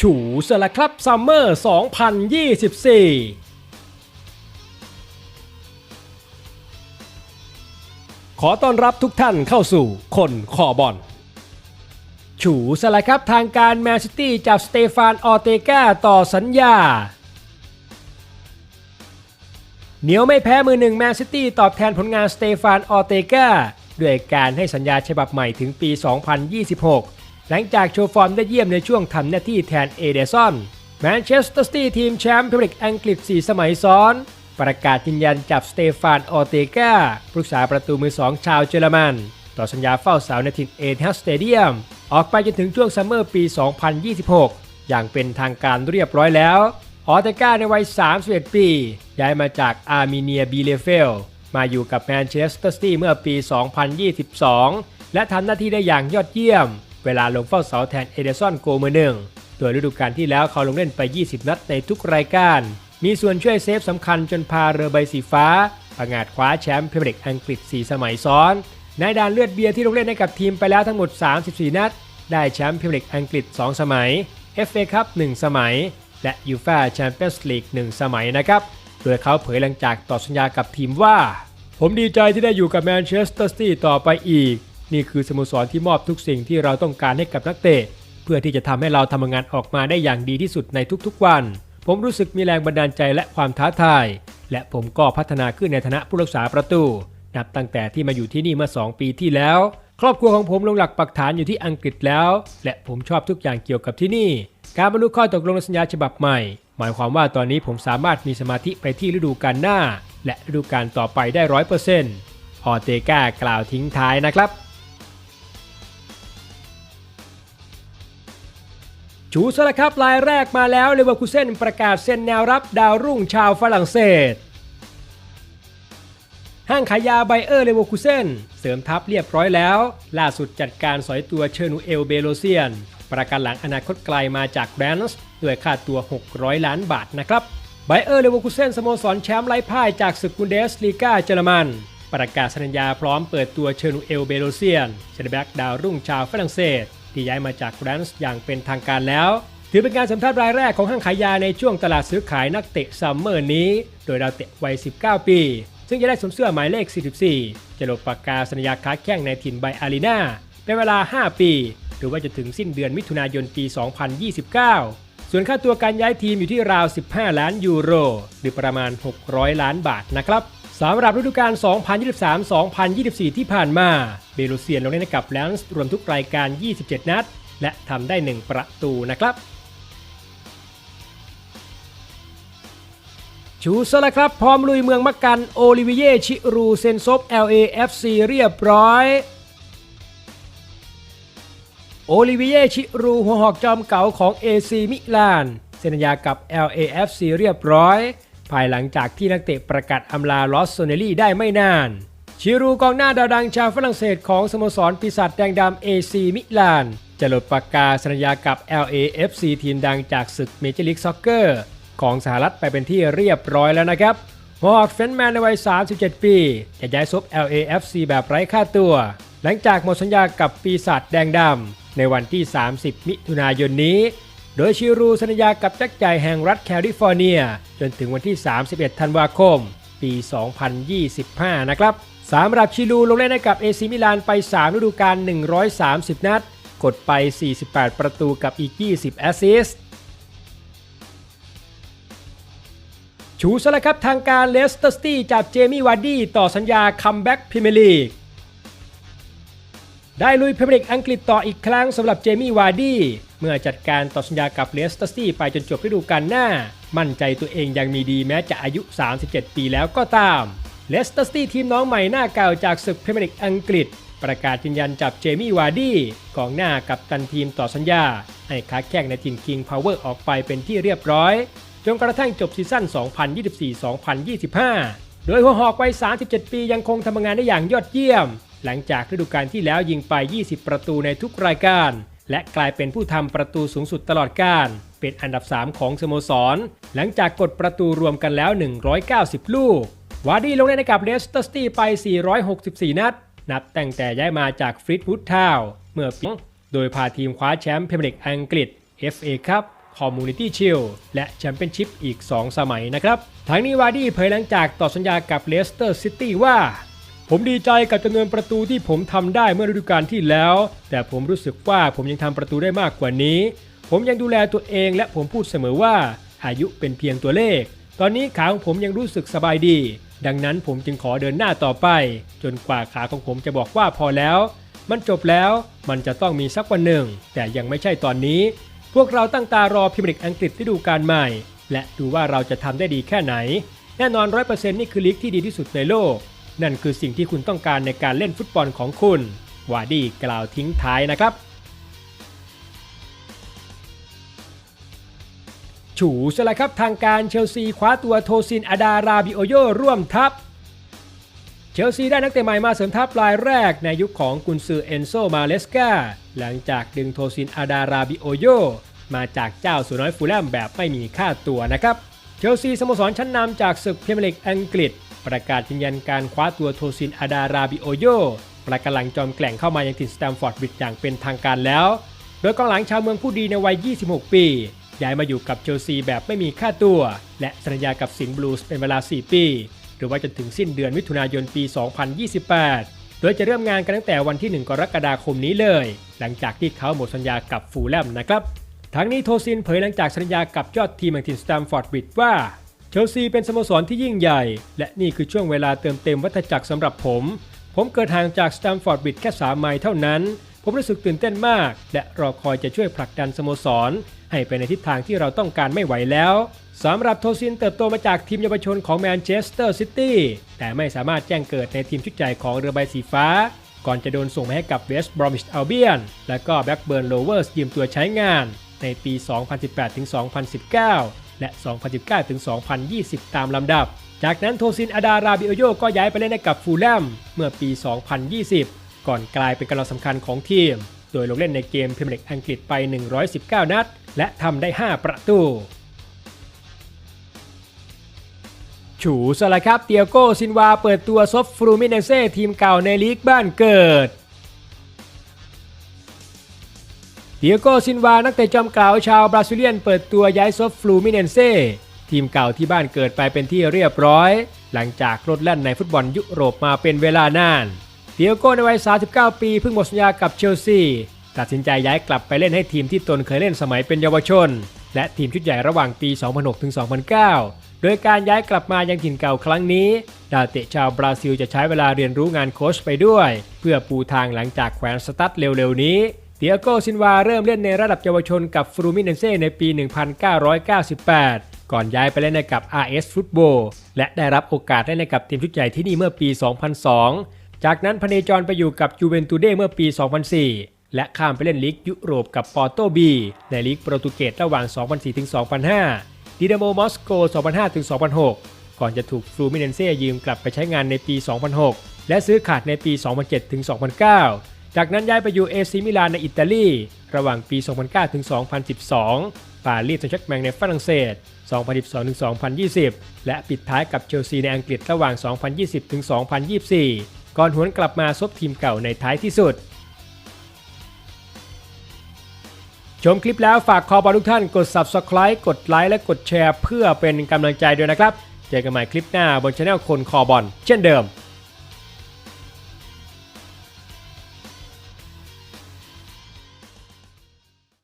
ฉูเสละครับซัมเมอร์ 2024ขอต้อนรับทุกท่านเข้าสู่คนคอบอลฉูสละครับทางการแมนซิตี้จับสเตฟานออเตกาต่อสัญญา เหนียวไม่แพ้มือหนึ่งแมนซิตี้ตอบแทนผลงานสเตฟานออเตกาด้วยการให้สัญญาฉบับใหม่ถึงปี 2026 หลังจากโชว์ฟอร์มได้เยี่ยมในช่วงทำหน้าที่แทนเอเดซอนแมนเชสเตอร์ซิตี้ทีมแชมป์พรีเมียร์ลีกอังกฤษ 4 สมัยซ้อน ประกาศยืนยันจับสเตฟานออเตกาผู้รักษาประตูมือสองชาวเยอรมัน ต่อสัญญาเฝ้าเสาในถิ่นเอเธสสเตเดียม ออกไปจนถึงช่วงซัมเมอร์ปี 2026 อย่างเป็นทางการเรียบร้อยแล้ว ออเตกาในวัย 31 ปี ย้ายมาจากอาร์เมเนียบีเลเฟล มาอยู่กับแมนเชสเตอร์ซิตี้เมื่อปี 2022 และทำหน้าที่ได้อย่างยอดเยี่ยม เวลาลงเฝ้าเสาแทนเอเดซอนโกเมอร์หนึ่งโดยฤดูกาลที่แล้วเขาลงเล่นไป 20 นัดในทุกรายการ มีส่วนช่วยเซฟสำคัญจนพาเรือใบสีฟ้าประงาดคว้าแชมป์พรีเมียร์ลีกอังกฤษ 4 สมัยซ้อนในด่านเลือดเบียร์ที่ลงเล่นให้กับทีมไปแล้วทั้งหมด 34 นัด ได้แชมป์พรีเมียร์ลีกอังกฤษ 2 สมัย FA คัพ1สมัย และยูฟ่าแชมเปี้ยนส์ลีก 1 สมัยนะครับ โดยเขาเผยหลังจากต่อสัญญากับทีมว่า ผมดีใจที่ได้อยู่กับแมนเชสเตอร์ซิตี้ต่อไปอีก นี่คือสโมสรที่มอบทุกสิ่งที่เราต้องการให้กับนักเตะ เพื่อที่จะทำให้เราทำงานออกมาได้อย่างดีที่สุดในทุกๆวัน ผมรู้สึกมีแรงบันดาลใจและความท้าทาย และผมก็พัฒนาขึ้นในฐานะผู้รักษาประตู นับตั้งแต่ที่มาอยู่ที่นี่เมื่อ 2 ปีที่แล้ว ครอบครัวของผมลงหลักปักฐานอยู่ที่อังกฤษแล้ว และผมชอบทุกอย่างเกี่ยวกับที่นี่ การบรรลุข้อตกลงในสัญญาฉบับใหม่ หมายความว่าตอนนี้ผมสามารถมีสมาธิไปที่ฤดูกาลหน้า และฤดูกาลต่อไปได้ร้อยเปอร์เซ็นต์ออเตกากล่าวทิ้งท้ายนะครับ ชูสละครับรายแรกมาแล้วเลเวอร์คูเซนประกาศเซ็นแนวรับดาวรุ่งชาวฝรั่งเศส ห้างขายยาไบเออร์เลเวอร์คูเซนเสริมทัพเรียบร้อยแล้ว ล่าสุดจัดการสอยตัวเชอร์นูเอลเบโลเซียน ประกันหลังอนาคตไกลมาจากแบรนส์ด้วยค่าตัว 600 ล้านบาทนะครับไบเออร์เลเวอร์คูเซนสโมสรแชมป์ไร้พ่ายจากศึกบุนเดสลีกาเยอรมันประกาศสัญญาพร้อมเปิดตัวเชอร์นูเอลเบโลเซียนเซนแบ็กดาวรุ่งชาวฝรั่งเศส ที่ย้ายมาจากแบรนส์อย่างเป็นทางการแล้ว ถือเป็นการสัมภาษณ์รายแรกของห้างขายยาในช่วงตลาดซื้อขายนักเตะซัมเมอร์นี้ โดยดาวเตะวัย 19 ปี ซึ่งจะได้สวมเสื้อหมายเลข 44 จะลงปากกาสัญญาค้าแข่งในถิ่นไบอารีนาเป็นเวลา 5 ปี หรือว่าจะถึงสิ้นเดือนมิถุนายนปี 2029 ส่วนค่าตัวการย้ายทีมอยู่ที่ราว 15 ล้านยูโร หรือประมาณ 600 ล้านบาทนะครับ สำหรับฤดูกาล 2023-2024 ที่ผ่านมา เบลูเซียนลงเล่นกับแลนส์รวมทุกรายการ 27 นัด และทำได้ 1 ประตูนะครับ ชูสละครับ พร้อมลุยเมืองมักกันโอลิเวียชิรูเซนซบ LAFC เรียบร้อย โอลิเวียชิรูหัวหอกจอมเก่าของ AC มิลาน เซ็นสัญญากับ LAFC เรียบร้อย ภายหลังจากที่นักเตะประกาศอำลาลอสโซเนลี่ได้ไม่นาน ชิรูกองหน้าดาวดังชาวฝรั่งเศสของสโมสรปีศาจแดงดำ AC มิลาน จะหลดปากกาสัญญากับ LAFC ทีมดังจากศึกเมเจอร์ลีกซ็อกเกอร์ของสหรัฐไปเป็นที่เรียบร้อยแล้วนะครับฮอร์กเฟนแมนในวัย 37 ปี จะย้ายซบ LAFC แบบไร้ค่าตัว หลังจากหมดสัญญากับปีศาจแดงดำในวันที่ 30 มิถุนายนนี้ โดยชิรูสัญญากับแจ็คใหญ่แห่งรัฐแคลิฟอร์เนีย จนถึงวันที่ 31 ธันวาคม ปี 2025 นะครับสำหรับชิรูลงเล่นให้กับเอซิมิลานไป 3 ฤดูกาล 130 นัด กดไป 48 ประตูกับอีก 20 แอสซิสต์ชูสละครับทางการเลสเตอร์สตี้จับเจมี่วาร์ดี้ต่อสัญญาคัมแบ็กพรีเมียร์ลีกได้ลุยพรีเมียร์ลีกอังกฤษต่ออีกครั้งสำหรับเจมี่วาร์ดี้ เมื่อจัดการต่อสัญญากับเลสเตอร์สตี้ไปจนจบฤดูกาลหน้า มั่นใจตัวเองยังมีดีแม้จะอายุ 37 ปีแล้วก็ตามเลสเตอร์สตี้ทีมน้องใหม่หน้าเก่าจากศึกพรีเมียร์ลีกอังกฤษ ประกาศยืนยันจับเจมี่วาร์ดี้กองหน้ากับตันทีมต่อสัญญา ให้ค้าแข่งในทีมคิงพาวเวอร์ออกไปเป็นที่เรียบร้อยจนกระทั่งจบซีซั่น 2024-2025 โดยหัวหอกวัย 37 ปียังคงทำงานได้อย่างยอดเยี่ยม หลังจากฤดูกาลที่แล้วยิงไป 20 ประตูในทุกรายการ และกลายเป็นผู้ทำประตูสูงสุดตลอดการเป็นอันดับ 3 ของสโมสร หลังจากกดประตูรวมกันแล้ว 190 ลูก วาร์ดี้ลงเล่นให้กับเลสเตอร์ซิตี้ไป 464 นัด นับตั้งแต่ย้ายมาจากฟรีดวูดทาวน์เมื่อปีโดยพาทีมคว้าแชมป์พรีเมียร์ลีกอังกฤษ FA ครับ Community Shield และแชมเปี้ยนชิพอีก 2 สมัยนะครับ ทั้งนี้วาร์ดี้เผยหลังจากต่อสัญญากับเลสเตอร์ซิตี้ว่า ผมดีใจกับจำนวนประตูที่ผมทำได้เมื่อฤดูกาลที่แล้ว แต่ผมรู้สึกว่าผมยังทำประตูได้มากกว่านี้ ผมยังดูแลตัวเองและผมพูดเสมอว่า อายุเป็นเพียงตัวเลข ตอนนี้ขาของผมยังรู้สึกสบายดี ดังนั้นผมจึงขอเดินหน้าต่อไป จนกว่าขาของผมจะบอกว่าพอแล้ว มันจบแล้วมันจะต้องมีสักวันหนึ่ง แต่ยังไม่ใช่ตอนนี้ พวกเราตั้งตารอพรีเมียร์ลีกอังกฤษฤดูกาลใหม่ และดูว่าเราจะทำได้ดีแค่ไหน แน่นอน100%นี่คือลีกที่ดีที่สุดในโลก นั่นคือสิ่งที่คุณต้องการในการเล่นฟุตบอลของคุณ วาร์ดี้กล่าวทิ้งท้ายนะครับ ฉูซะล้วครับทางการเชลซีคว้าตัวโทซินอาดาราบิโอโยร่วมทัพเชลซีได้นักเตะใหม่มาเสริมทัพรายแรกในยุคของกุนซือเอนโซมาเลสกาหลังจากดึงโทซินอาดาราบิโอโยมาจากเจ้าสุน้อยฟูลแลมแบบไม่มีค่าตัวนะครับ เชลซีสโมสรชั้นนำจากศึกพรีเมียร์ลีกอังกฤษ ประกาศยืนยันการคว้าตัวโทซินอาดาราบิโอโยประกำลังจอมแกล่งเข้ามายังถิ่นสแตมฟอร์ดบริดจ์อย่างเป็นทางการแล้ว โดยกองหลังชาวเมืองผู้ดีในวัย 26 ปี ย้ายมาอยู่กับเชลซีแบบไม่มีค่าตัว และสัญญากับสิงห์บลูส์เป็นเวลา 4 ปี หรือว่าจนถึงสิ้นเดือนมิถุนายนปี 2028 โดยจะเริ่มงานกันตั้งแต่วันที่ 1 กรกฎาคมนี้เลย หลังจากที่เขาหมดสัญญากับฟูลแลมนะครับทั้งนี้โทซินเผยหลังจากสัญญากับยอดทีมแห่งทีมสแตมฟอร์ดบริดจ์ว่า เชลซีเป็นสโมสรที่ยิ่งใหญ่ และนี่คือช่วงเวลาเติมเต็มวัฏจักรสำหรับผม ผมเกิดห่างจากสแตมฟอร์ดบิดแค่3ไมล์เท่านั้น ผมรู้สึกตื่นเต้นมาก และรอคอยจะช่วยผลักดันสโมสร ให้ไปในทิศทางที่เราต้องการไม่ไหวแล้วสำหรับโทซินเติบโตมาจากทีมเยาวชนของแมนเชสเตอร์ซิตี้แต่ไม่สามารถแจ้งเกิดในทีมชุดใหญ่ของเรือใบสีฟ้า ก่อนจะโดนส่งมาให้กับเวสต์บรอมิชอัลเบียนและก็แบ็กเบิร์นโลเวอร์สยืมตัวใช้งาน ในปี 2018-2019 และ 2019-2020 ตามลำดับ จากนั้นโทซินอาดาราบิโอโยก็ย้ายไปเล่นให้กับฟูลแลมเมื่อปี 2020 ก่อนกลายเป็นกำลังสำคัญของทีม โดยลงเล่นในเกมพรีเมียร์ลีกอังกฤษไป 119 นัด และทำได้ 5 ประตูฉูสละครับเตียโก้ซินวาเปิดตัวซอฟฟรูมิเนเซ่ทีมเก่าในลีกบ้านเกิด เตียโก้ซินวา นักเตะจอมเก่าชาวบราซิเลียนเปิดตัวย้ายซอฟฟลูมิเนเซ่ทีมเก่าที่บ้านเกิดไปเป็นที่เรียบร้อย หลังจากรดแล่นในฟุตบอลยุโรปมาเป็นเวลานานเตียโก้ในวัย 39 ปีเพิ่งหมดสัญญากับเชลซีตัดสินใจย้ายกลับไปเล่นให้ทีมที่ตนเคยเล่นสมัยเป็นเยาวชน และทีมชุดใหญ่ระหว่างปี 2006ถึง2009 โดยการย้ายกลับมายังถิ่นเก่าครั้งนี้ ดาวเตะชาวบราซิลจะใช้เวลาเรียนรู้งานโค้ชไปด้วย เพื่อปูทางหลังจากแขวนสตั๊ดเร็วๆนี้ เตียโกซินวาเริ่มเล่นในระดับเยาวชนกับฟรูมิเนเซ่ในปี 1998 ก่อนย้ายไปเล่นในกับ RS Football และได้รับโอกาสเล่นในกับทีมชุดใหญ่ที่นี่เมื่อปี 2002 จากนั้นพเนจรไปอยู่กับจูเวนตุเดเมื่อปี 2004 และข้ามไปเล่นลีกยุโรปกับปอร์โตบีในลีกโปรตุเกสระหว่าง 2004-2005 ดินาโมมอสโก 2005-2006 ก่อนจะถูกฟลูมิเนเซ่ยืมกลับไปใช้งานในปี 2006 และซื้อขาดในปี 2007-2009 จากนั้นย้ายไปอยู่เอซิมิลานในอิตาลี ระหว่างปี 2009-2012 ปารีสแซงต์แชร์กแมงในฝรั่งเศส 2012-2020 และปิดท้ายกับเชลซีในอังกฤษระหว่าง 2020-2024 ก่อนหวนกลับมาซบทีมเก่าในท้ายที่สุด ชมคลิปแล้วฝากขอบอลทุกท่านกด Subscribe กดไลค์และกดแชร์ เพื่อเป็นกำลังใจด้วยนะครับ เจอกันใหม่คลิปหน้าบนช anel คนคอบอลเช่นเดิม